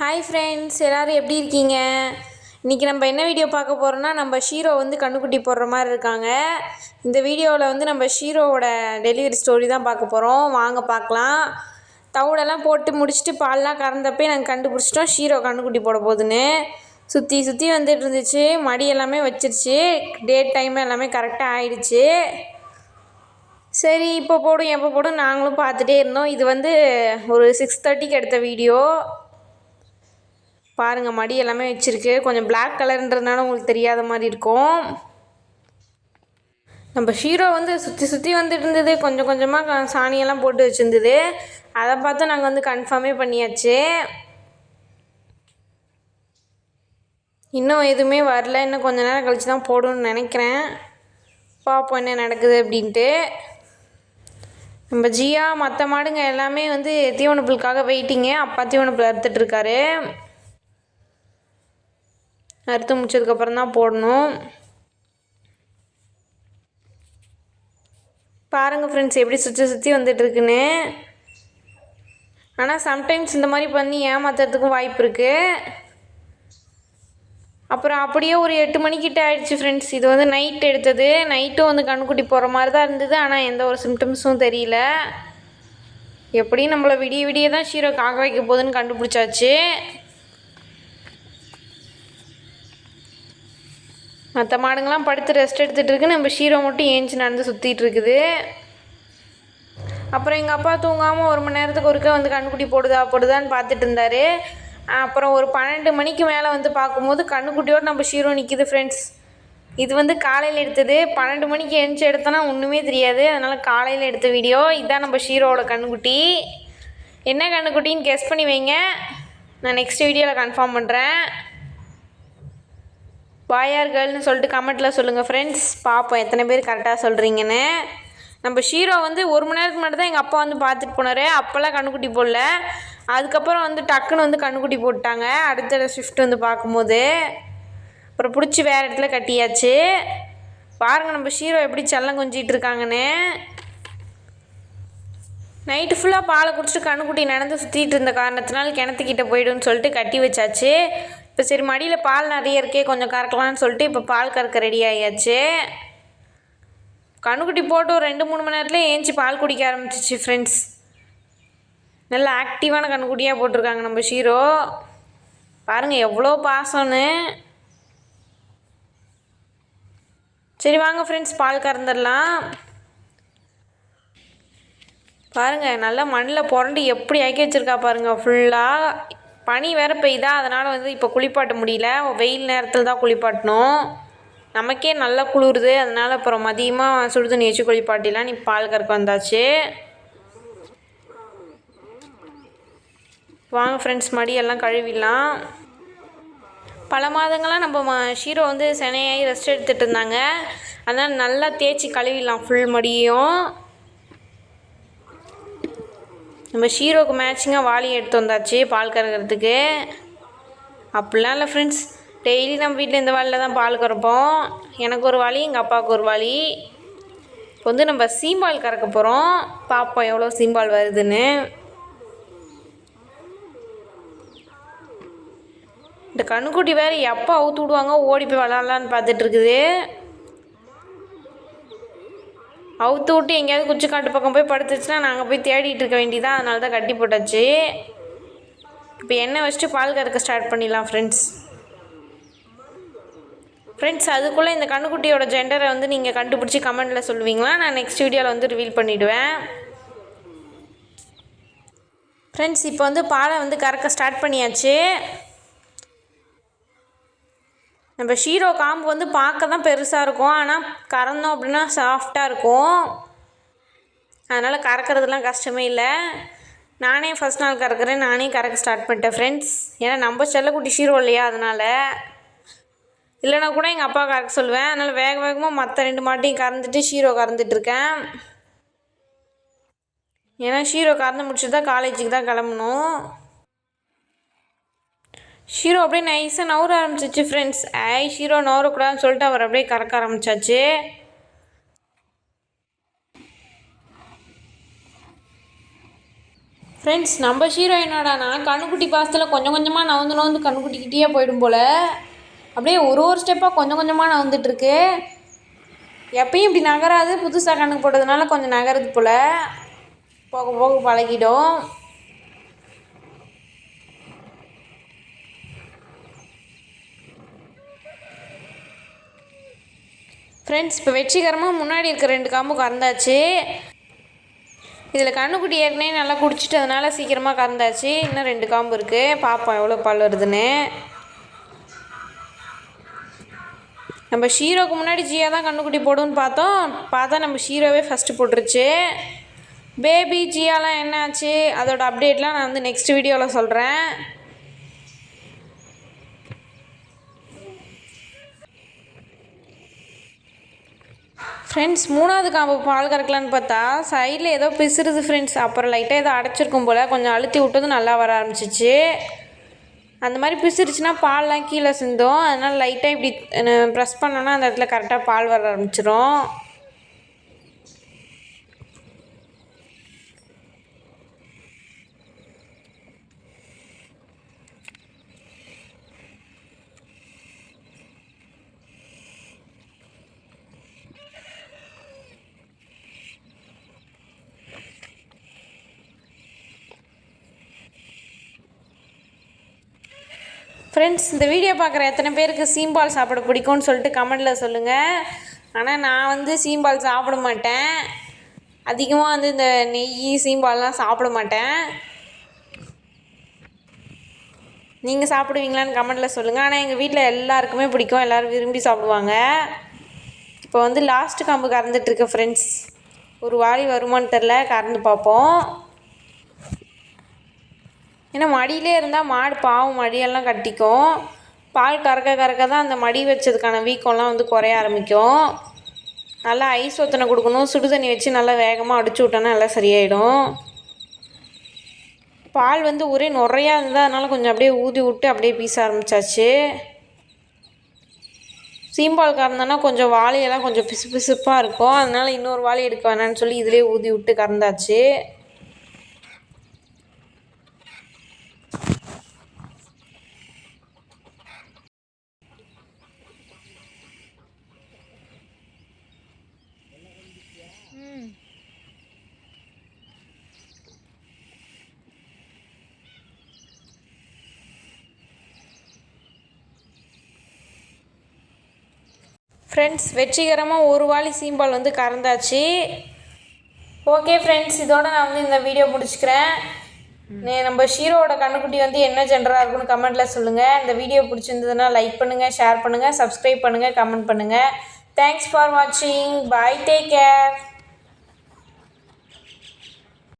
Hi friends எல்லோரும் எப்படி இருக்கீங்க? இன்றைக்கி நம்ம என்ன வீடியோ பார்க்க போகிறோன்னா நம்ம ஷீரோ வந்து கண்ணுக்குட்டி போடுற மாதிரி இருக்காங்க. இந்த வீடியோவில் வந்து நம்ம ஷீரோவோட டெலிவரி ஸ்டோரி தான் பார்க்க போகிறோம் வாங்க பார்க்கலாம். தவிடெல்லாம் போட்டு முடிச்சுட்டு பால்லாம் கறந்தப்பே நாங்கள் கண்டுபிடிச்சிட்டோம் ஷீரோ கண்ணுக்குட்டி போட போகுதுன்னு. சுற்றி சுற்றி வந்துட்டு இருந்துச்சு. மடி எல்லாமே வச்சிருச்சு. டேட் டைம் எல்லாமே கரெக்டாக ஆயிடுச்சு. சரி இப்போ போடும் எப்போ போடும் நாங்களும் பார்த்துட்டே இருந்தோம். இது வந்து ஒரு சிக்ஸ் தேர்ட்டிக்கு எடுத்த வீடியோ பாருங்கள் மடி எல்லாமே வச்சுருக்கு. கொஞ்சம் பிளாக் கலர்ன்றதுனால உங்களுக்கு தெரியாத மாதிரி இருக்கும். நம்ம ஹீரோ வந்து சுற்றி சுற்றி வந்துட்டு இருந்தது. கொஞ்சம் கொஞ்சமாக சாணியெல்லாம் போட்டு வச்சுருந்தது. அதை பார்த்து நாங்கள் வந்து கன்ஃபார்மே பண்ணியாச்சு. இன்னும் எதுவுமே வரல. இன்னும் கொஞ்ச நேரம் கழித்து தான் போடணும்னு நினைக்கிறேன். பார்ப்போம் என்ன நடக்குது அப்படின்ட்டு. நம்ம ஜியா மற்ற மாடுங்க எல்லாமே வந்து தீவனப்புலுக்காக வெயிட்டிங்க அப்பா தீவனப்புல் அறுத்துட்ருக்காரு அறுத்து முடிச்சதுக்கப்புறம் தான் போடணும். பாருங்கள் ஃப்ரெண்ட்ஸ் எப்படி சுற்றி சுற்றி வந்துட்டுருக்குன்னு. ஆனால் சம்டைம்ஸ் இந்த மாதிரி பண்ணி ஏமாத்துறதுக்கும் வாய்ப்பு இருக்குது அப்புறம் அப்படியே ஒரு எட்டு மணிக்கிட்ட ஆயிடுச்சு ஃப்ரெண்ட்ஸ் இது வந்து நைட் எடுத்தது. நைட்டும் வந்து கண்ணுக்குட்டி போகிற மாதிரி தான் இருந்தது. ஆனால் எந்த ஒரு சிம்டம்ஸும் தெரியல. எப்படியும் நம்மளை விடிய விடிய தான் ஷீரோ காக்க வைக்க போகுதுன்னு கண்டுபிடிச்சாச்சு. மற்ற மாடுங்கள்லாம் படுத்து ரெஸ்ட் எடுத்துகிட்டு இருக்கு. நம்ம ஷீரோ மட்டும் ஏஞ்சி நடந்து சுற்றிட்டு இருக்குது. அப்புறம் எங்கள் அப்பா தூங்காமல் ஒரு மணி நேரத்துக்கு ஒருக்க வந்து கண்ணுக்குட்டி போடுதா போடுதான்னு பார்த்துட்டு இருந்தார். அப்புறம் ஒரு பன்னெண்டு மணிக்கு மேலே வந்து பார்க்கும்போது கண்ணுக்குட்டியோடு நம்ம ஷீரோ நிற்கிது ஃப்ரெண்ட்ஸ் இது வந்து காலையில் எடுத்தது. பன்னெண்டு மணிக்கு எழுந்துச்சி எடுத்தோன்னா ஒன்றுமே தெரியாது. அதனால் காலையில் எடுத்த வீடியோ இதுதான் நம்ம ஷீரோவோட கண்ணுக்குட்டி. என்ன கண்ணுக்குட்டின்னு கெஸ் பண்ணி வைங்க. நான் நெக்ஸ்ட் வீடியோவில் கன்ஃபார்ம் பண்ணுறேன் பாயார் கேர்ள்னு சொல்லிட்டு கமெண்ட்டில் சொல்லுங்கள் ஃப்ரெண்ட்ஸ் பார்ப்போம் எத்தனை பேர் கரெக்டாக சொல்கிறீங்கன்னு நம்ம ஷீரோ வந்து ஒரு மணி நேரத்துக்கு மட்டும் தான் எங்கள் அப்பா வந்து பார்த்துட்டு போனார். அப்போல்லாம் கண்ணுக்குட்டி போடல. அதுக்கப்புறம் வந்து டக்குன்னு வந்து கண்ணுக்குட்டி போட்டாங்க அடுத்த ஷிஃப்ட் வந்து பார்க்கும்போது அப்புறம் பிடிச்சி வேறு இடத்துல கட்டியாச்சு. பாருங்கள் நம்ம ஷீரோ எப்படி செல்லம் கொஞ்சிகிட்டு இருக்காங்கன்னு. நைட்டு ஃபுல்லாக பாலை குடிச்சிட்டு கண்ணுக்குட்டி நடந்து சுற்றிட்டு இருந்த காரணத்தினால் கிணத்துக்கிட்ட போய்டுன்னு சொல்லிட்டு கட்டி வச்சாச்சு. இப்போ சரி மடியில் பால் நிறைய இருக்கே கொஞ்சம் கறக்கலான்னு சொல்லிட்டு இப்போ பால் கறக்க ரெடி ஆகியாச்சு கண்ணுக்குட்டி போட்டு ஒரு ரெண்டு மூணு மணி நேரத்தில் ஏஞ்சி பால் குடிக்க ஆரம்பிச்சிச்சு ஃப்ரெண்ட்ஸ் நல்லா ஆக்டிவான கண்ணுக்குட்டியாக போட்டிருக்காங்க நம்ம ஷீரோ. பாருங்கள் எவ்வளோ பாசம்னு. சரி வாங்க ஃப்ரெண்ட்ஸ் பால் கறந்துடலாம். பாருங்கள் நல்லா மண்ணில் புரண்டு எப்படி ஆக்கி வச்சுருக்கா பாருங்கள் ஃபுல்லாக பனி வேறு பெய்யுதா அதனால் வந்து இப்போ குளிப்பாட்ட முடியல. வெயில் நேரத்தில் தான் குளிப்பாட்டணும். நமக்கே நல்லா குளிருது. அதனால் அப்புறம் மதியமாக சுடு தண்ணி வச்சு குளிப்பாட்டிலாம் நீ பால் கறக்க வந்தாச்சு. வாங்க ஃப்ரெண்ட்ஸ் மடியெல்லாம் கழுவிடலாம். பல மாதங்களாக நம்ம ம ஷீரோ வந்து செனையாகி ரெஸ்ட் எடுத்துகிட்டு இருந்தாங்க. அதனால் நல்லா தேய்ச்சி கழுவிடலாம். ஃபுல் மடியும். நம்ம ஷீரோக்கு மேட்சிங்காக வாளி எடுத்து வந்தாச்சு பால் கறக்கிறதுக்கு. அப்படிலாம் இல்லை ஃப்ரெண்ட்ஸ் டெய்லி நம்ம வீட்டில் இந்த வாளியில் தான் பால் கறப்போம். எனக்கு ஒரு வாளி எங்கள் அப்பாவுக்கு ஒரு வாளி. இப்போ வந்து நம்ம சீம்பால் கறக்க போகிறோம் பார்ப்போம் எவ்வளோ சீம்பால் வருதுன்னு. இந்த கண்ணுக்குட்டி வேறு எப்போ அவுத்து விடுவாங்க ஓடி போய் விளாட்லான்னு பார்த்துட்ருக்குது அவுத்து விட்டு எங்கேயாவது குச்சிக்காட்டு பக்கம் போய் படுத்துச்சுன்னா நாங்கள் போய் தேடிட்டு இருக்க வேண்டியதான் அதனால தான் கட்டி போட்டாச்சு. இப்போ எண்ணெய் வச்சுட்டு பால் கறக்க ஸ்டார்ட் பண்ணிடலாம் ஃப்ரெண்ட்ஸ் ஃப்ரெண்ட்ஸ் அதுக்குள்ளே இந்த கண்ணுக்குட்டியோட ஜெண்டரை வந்து நீங்கள் கண்டுபிடிச்சி கமெண்டில் சொல்லுவீங்களா? நான் நெக்ஸ்ட் வீடியோவில் வந்து ரிவீல் பண்ணிவிடுவேன் ஃப்ரெண்ட்ஸ் இப்போ வந்து பாலை வந்து கறக்க ஸ்டார்ட் பண்ணியாச்சு. நம்ம ஷீரோ காம்பு வந்து பார்க்க தான் பெருசாக இருக்கும். ஆனால் கறந்தோம் அப்படின்னா சாஃப்டாக இருக்கும். அதனால் கறக்கிறதுலாம் கஷ்டமே இல்லை. நானே ஃபஸ்ட் நாள் கறக்கிறேன். நானே கறக்க ஸ்டார்ட் பண்ணிட்டேன் ஃப்ரெண்ட்ஸ் ஏன்னா நம்ம செல்லக்குட்டி ஷீரோ இல்லையா அதனால். இல்லைனா கூட எங்கள் அப்பா கறக்க சொல்லுவேன். அதனால் வேக வேகமாக மற்ற ரெண்டு மாட்டையும் கறந்துட்டு ஷீரோ கறந்துட்டுருக்கேன் ஏன்னா ஷீரோ கறந்து முடிச்சுட்டு தான் காலேஜுக்கு தான் கிளம்பணும். ஷீரோ அப்படியே நைஸாக நவர ஆரம்பிச்சிச்சு ஃப்ரெண்ட்ஸ் ஐ ஷீரோ நவரக்கூடாதுன்னு சொல்லிட்டு அவர் அப்படியே கறக்க ஆரம்பிச்சாச்சு. ஃப்ரெண்ட்ஸ் நம்ம ஹீரோ என்னடானா கண்ணுக்குட்டி பாசத்தில் கொஞ்சம் கொஞ்சமாக நவுந்து நவுந்து கண்ணுக்குட்டிக்கிட்டே போயிடும் போல். அப்படியே ஒரு ஒரு ஸ்டெப்பாக கொஞ்சம் கொஞ்சமாக நவுந்துட்டுருக்கு. எப்பயும் இப்படி நகராது புதுசாக கண்ணுக்கு போட்டதுனால கொஞ்சம் நகருது போல். போக போக பழகிடும். ஃப்ரெண்ட்ஸ் இப்போ வெற்றிகரமாக முன்னாடி இருக்க ரெண்டு காம்பு கறந்தாச்சு. இதில் கண்ணுக்குட்டி ஏற்கனவே நல்லா குடிச்சிட்டு அதனால் சீக்கிரமாக கறந்தாச்சு. இன்னும் ரெண்டு காம்பு இருக்குது பார்ப்போம் எவ்வளோ பால் வருதுன்னு. நம்ம ஷீரோக்கு முன்னாடி ஜியா தான் கண்ணுக்குட்டி போடுன்னு பார்த்தோம். பார்த்தா நம்ம ஷீரோவே ஃபஸ்ட்டு போட்டுருச்சு. பேபி ஜியாலாம் என்னாச்சு அதோட அப்டேட்லாம் நான் வந்து நெக்ஸ்ட் வீடியோவில் சொல்கிறேன் ஃப்ரெண்ட்ஸ் மூணாவது காம்பு பால் கறக்கலான்னு பார்த்தா சைடில் ஏதோ பிசுறுது ஃப்ரெண்ட்ஸ் அப்புறம் லைட்டாக ஏதோ அடைச்சிருக்கும் போல் கொஞ்சம் அழுத்தி விட்டதும் நல்லா வர ஆரம்பிச்சிச்சு. அந்த மாதிரி பிசுறுச்சுன்னா பால்லாம் கீழே சிந்தும். அதனால் லைட்டாக இப்படி ப்ரெஸ் பண்ணோன்னா அந்த இடத்துல கரெக்டாக பால் வர ஆரம்பிச்சிடும் ஃப்ரெண்ட்ஸ் இந்த வீடியோ பார்க்குற எத்தனை பேருக்கு சீம்பால் சாப்பிட பிடிக்கும்னு சொல்லிட்டு கமெண்டில் சொல்லுங்கள் ஆனால் நான் வந்து சீம்பால் சாப்பிட மாட்டேன். அதிகமாக வந்து இந்த நெய் சீம்பால்லாம் சாப்பிட மாட்டேன். நீங்கள் சாப்பிடுவீங்களான்னு கமெண்டில் சொல்லுங்கள் ஆனால் எங்கள் வீட்டில் எல்லாருக்குமே பிடிக்கும். எல்லோரும் விரும்பி சாப்பிடுவாங்க. இப்போ வந்து லாஸ்ட்டு காம்பு கறந்துட்டுருக்க ஃப்ரெண்ட்ஸ் ஒரு வாரி வருமான்னு தெரில கறந்து பார்ப்போம். ஏன்னா மடியிலே இருந்தால் மாடு பாவம் மடியெல்லாம் கட்டிக்கும். பால் கறக்க கறக்க தான் அந்த மடி வச்சதுக்கான வீக்கம்லாம் வந்து குறைய ஆரம்பிக்கும். நல்லா ஐஸ் ஒத்தனை கொடுக்கணும். சுடு தண்ணி வச்சு நல்லா வேகமாக அடிச்சு விட்டோன்னா நல்லா சரியாயிடும். பால் வந்து ஒரே நுறையா இருந்தால் அதனால் கொஞ்சம் அப்படியே ஊதி விட்டு அப்படியே பீச ஆரம்பித்தாச்சு சீம்பால் கறந்தோன்னா கொஞ்சம் வாழையெல்லாம் கொஞ்சம் பிசு பிசுப்பாக இருக்கும். அதனால் இன்னொரு வாளி எடுக்க வேணான்னு சொல்லி இதிலே ஊதி விட்டு கறந்தாச்சு. ஃப்ரெண்ட்ஸ் வெற்றிகரமாக ஒரு வாலி சீம்பால் வந்து கறந்தாச்சு. ஓகே ஃப்ரெண்ட்ஸ் இதோட நான் வந்து இந்த வீடியோ முடிச்சுக்கிறேன். நம்ம ஷீரோவோட கண்ணுக்குட்டி வந்து என்ன ஜென்டராக இருக்குன்னு கமெண்ட்டில் சொல்லுங்கள் இந்த வீடியோ பிடிச்சிருந்ததுன்னா லைக் பண்ணுங்கள் ஷேர் பண்ணுங்கள் சப்ஸ்கிரைப் பண்ணுங்கள் கமெண்ட் பண்ணுங்கள் தேங்க்ஸ் ஃபார் வாட்சிங் பை டேக் கேர்